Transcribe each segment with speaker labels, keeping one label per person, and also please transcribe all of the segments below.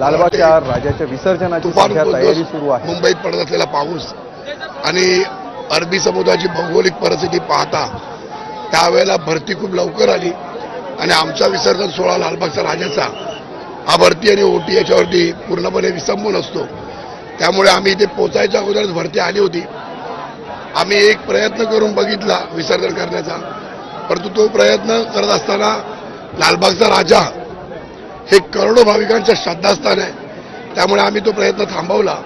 Speaker 1: लालबागच्या राजाच्या विसर्जनाची तयारी सुरू आहे.
Speaker 2: मुंबईत पडत असलेला पाऊस आणि अरबी समुद्राची भौगोलिक परिस्थिती पाहता त्यावेळेला भरती खूप लवकर आली आणि आमचा विसर्जन सोहळा लालबागचा राजाचा हा भरती आणि ओटी याच्यावरती पूर्णपणे विसंबून असतो. त्यामुळे आम्ही इथे पोचायच्या अगोदरच भरती आली होती. आम्ही एक प्रयत्न करून बघितला विसर्जन करण्याचा परंतु तो प्रयत्न करत असताना लालबागचा राजा हे करोडो भाविकांचं श्रद्धास्थान आहे. त्यामुळे आम्ही तो प्रयत्न थांबवला.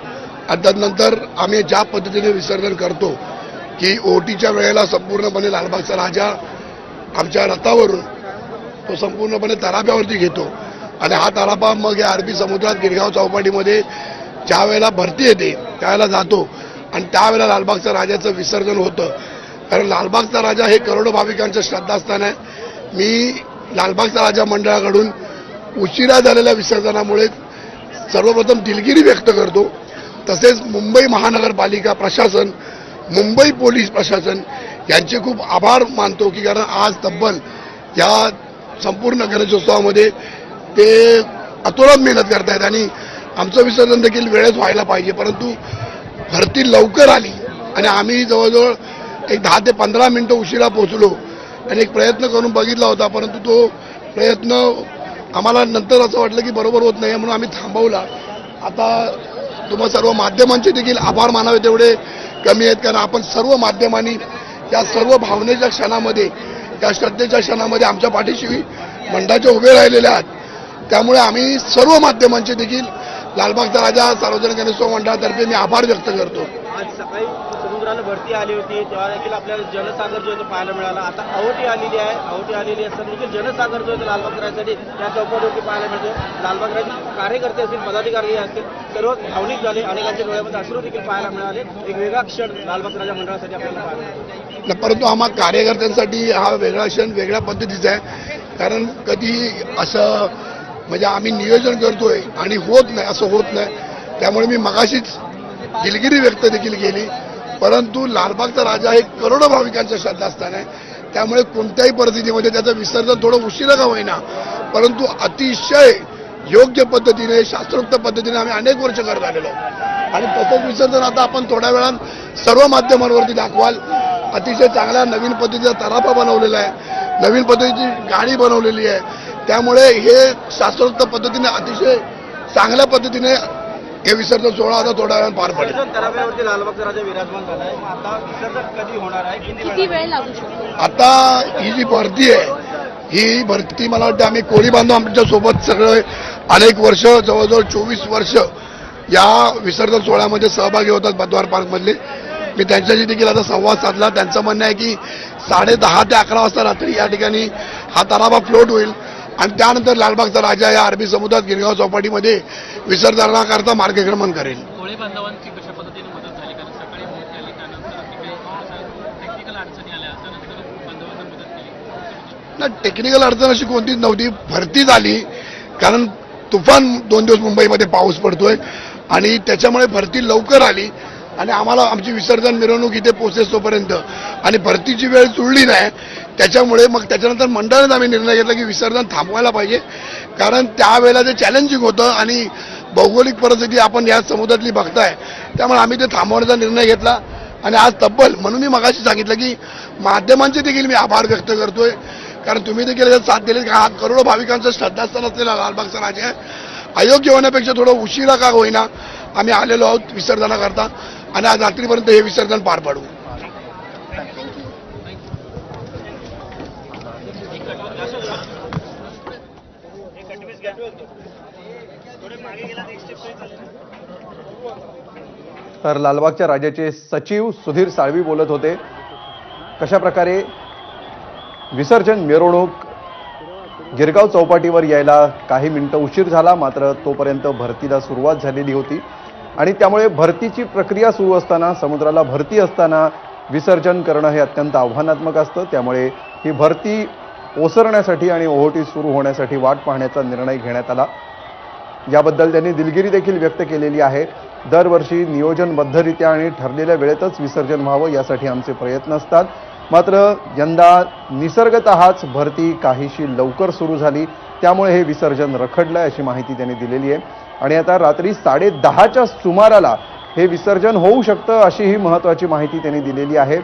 Speaker 2: आणि त्यानंतर आम्ही ज्या पद्धतीने विसर्जन करतो की ओटीच्या वेळेला संपूर्णपणे लालबागचा राजा आमच्या रथावरून तो संपूर्णपणे तलाप्यावरती घेतो. आणि हा तराफा मग या अरबी समुद्रात गिरगाव चौपाटीमध्ये ज्या वेळेला भरती येते त्यावेळेला जातो. आणि त्यावेळेला लालबागच्या राजाचं विसर्जन होतं. कारण लालबागचा राजा हे करोडो भाविकांचं श्रद्धास्थान आहे. मी लालबागचा राजा मंडळाकडून उशिरा झालेल्या विसर्जनामुळे सर्वप्रथम दिलगिरी व्यक्त करतो. तसेच मुंबई महानगरपालिका प्रशासन मुंबई पोलीस प्रशासन यांचे खूप आभार मानतो की कारण आज तब्बल या संपूर्ण गणेशोत्सवामध्ये ते अतोनात मेहनत करतायत आणि आमचं विसर्जन देखील वेळेत व्हायला पाहिजे. परंतु भरती लवकर आली आणि आम्ही जवळजवळ एक दहा ते पंधरा मिनटं उशिरा पोहोचलो आणि एक प्रयत्न करून बघितला होता परंतु तो प्रयत्न आम्हाला नंतर असं वाटलं की बरोबर होत नाही म्हणून आम्ही थांबवला. आता तुम्हा सर्व माध्यमांचे देखील आभार मानावे तेवढे कमी आहेत कारण आपण सर्व माध्यमांनी या सर्व भावनेच्या क्षणामध्ये या श्रद्धेच्या क्षणामध्ये आमच्या पाठीशी मंडाचे उभे राहिलेले आहात. त्यामुळे आम्ही सर्व माध्यमांचे देखील लालबागचा राजा सार्वजनिक गणेशोत्सव मंडळातर्फे मी आभार व्यक्त करतो.
Speaker 3: आज भरती आली होती तेव्हा देखील आपल्याला जनसागर जो आहे तो पाहायला मिळाला. आता आवटी आलेली आहे आवटी आलेली असताना देखील जनसागर जो आहे तो लालबाग राजासाठी त्या चौपाटीवरती पाहायला मिळतो. लालबाग राजा कार्यकर्ते असतील पदाधिकारी असतील सर्व भावनिक झाले अनेकांच्या डोळ्यामध्ये अश्रू देखील पाहायला मिळाले. एक वेगळा क्षण लालबाग राजा मंडळासाठी आपल्याला पाहायला मिळाला.
Speaker 2: परंतु आम्हा कार्यकर्त्यांसाठी हा वेगळा क्षण वेगळ्या पद्धतीचा आहे. कारण कधी असं म्हणजे आम्ही नियोजन करतोय आणि होत नाही असं होत नाही. त्यामुळे मी मगाशीच दिलगिरी व्यक्त देखील केली. परंतु लालबागचा राजा हे करोडो भाविकांचं श्रद्धास्थान आहे. त्यामुळे कोणत्याही परिस्थितीमध्ये त्याचं विसर्जन थोडं उशिरा का होईना. परंतु अतिशय योग्य पद्धतीने शास्त्रोक्त पद्धतीने आम्ही अनेक वर्ष करत आलेलो आणि तसंच विसर्जन आता आपण थोड्या वेळात सर्व माध्यमांवरती दाखवाल. अतिशय चांगल्या नवीन पद्धतीचा तराफा बनवलेला आहे. नवीन पद्धतीची गाडी बनवलेली आहे. त्यामुळे हे शास्त्रोक्त पद्धतीने अतिशय चांगल्या पद्धतीने हे विसर्जन सोहळा आता थोड्या वेळात पार पडेल.
Speaker 3: लालबागचा राजा विराजमान आता विसर्जन कधी होणार आहे? किती
Speaker 4: किती
Speaker 3: वेळ
Speaker 4: वेळ लागू शकतो?
Speaker 2: आता ही जी भरती आहे ही भरती मला वाटतं आम्ही कोळी बांधव आमच्यासोबत सगळे अनेक वर्ष जवळजवळ चोवीस वर्ष या विसर्जन सोहळ्यामध्ये सहभागी होतात बद्वार पार्कमधले. मी त्यांच्याशी देखील आता संवाद साधला. त्यांचं म्हणणं आहे की साडे दहा ते अकरा वाजता रात्री या ठिकाणी हा तराबा फ्लोट होईल. आणि त्यानंतर लालबागचा राजा या अरबी समुद्रात गिरगाव चौपाटीमध्ये विसर्जनाकरता मार्गक्रमण करेल. ना टेक्निकल अडचण अशी कोणतीच नव्हती भरती झाली कारण तुफान दोन दिवस मुंबईमध्ये पाऊस पडतोय आणि त्याच्यामुळे भरती लवकर आली आणि आम्हाला आमची विसर्जन मिरवणूक इथे पोहोचेस तोपर्यंत. आणि भरतीची वेळ जुळली नाही त्याच्यामुळे मग त्याच्यानंतर मंडळाने आम्ही निर्णय घेतला की विसर्जन थांबवायला पाहिजे. कारण त्यावेळेला ते चॅलेंजिंग होतं आणि भौगोलिक परिस्थिती आपण या समुद्रातली बघताय त्यामुळे आम्ही ते थांबवण्याचा निर्णय घेतला. आणि आज तब्बल म्हणून मी मगाशी सांगितलं की माध्यमांचे देखील मी आभार व्यक्त करतोय. कारण तुम्ही देखील याच्यात साथ दिली हा करोडो भाविकांचं श्रद्धास्थान असलेला लालबागचा राजा आहे. अयोग्य होण्यापेक्षा थोडं उशिरा का होईना आम्ही आलेलो आहोत विसर्जनाकरता. आणि आज रात्रीपर्यंत हे विसर्जन पार पाडू.
Speaker 1: तर लालबागच्या राजाचे सचिव सुधीर साळवी बोलत होते. कशा प्रकारे विसर्जन मिरवणूक गिरगाव चौपाटीवर यायला काही मिनिटं उशीर झाला मात्र तोपर्यंत भरतीला सुरुवात झालेली होती. आणि त्यामुळे भरतीची प्रक्रिया सुरू असताना समुद्राला भरती असताना विसर्जन करणं हे अत्यंत आव्हानात्मक असतं. त्यामुळे ही भरती ओसरण्यासाठी आणि ओहोटी सुरू होण्यासाठी वाट पाहण्याचा निर्णय घेण्यात आला. याबद्दल त्यांनी दिलगिरी देखील व्यक्त केलेली आहे. दरवर्षी नियोजनबद्धरित्या आणि ठरलेल्या वेळेतच विसर्जन व्हावं यासाठी आमचे प्रयत्न असतात. मात्र यंदा निसर्गतःच भरती काहीशी लवकर सुरू झाली. त्यामुळे हे विसर्जन रखडलंय अशी माहिती त्यांनी दिलेली आहे. आणि आता रात्री साडे दहाच्या सुमाराला हे विसर्जन होऊ शकतं अशी ही महत्त्वाची माहिती त्यांनी दिलेली आहे.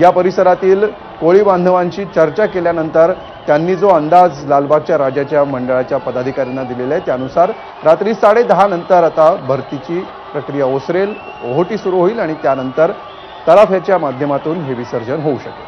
Speaker 1: या परिसरातील कोळी बांधवांशी चर्चा केल्यानंतर त्यांनी जो अंदाज लालबागच्या राजाच्या मंडळाच्या पदाधिकाऱ्यांना दिलेला आहे त्यानुसार रात्री साडेदहा नंतर आता भरतीची प्रक्रिया ओसरेल ओहोटी सुरू होईल आणि त्यानंतर तलाफ्याच्या माध्यमातून हे विसर्जन होऊ शकेल.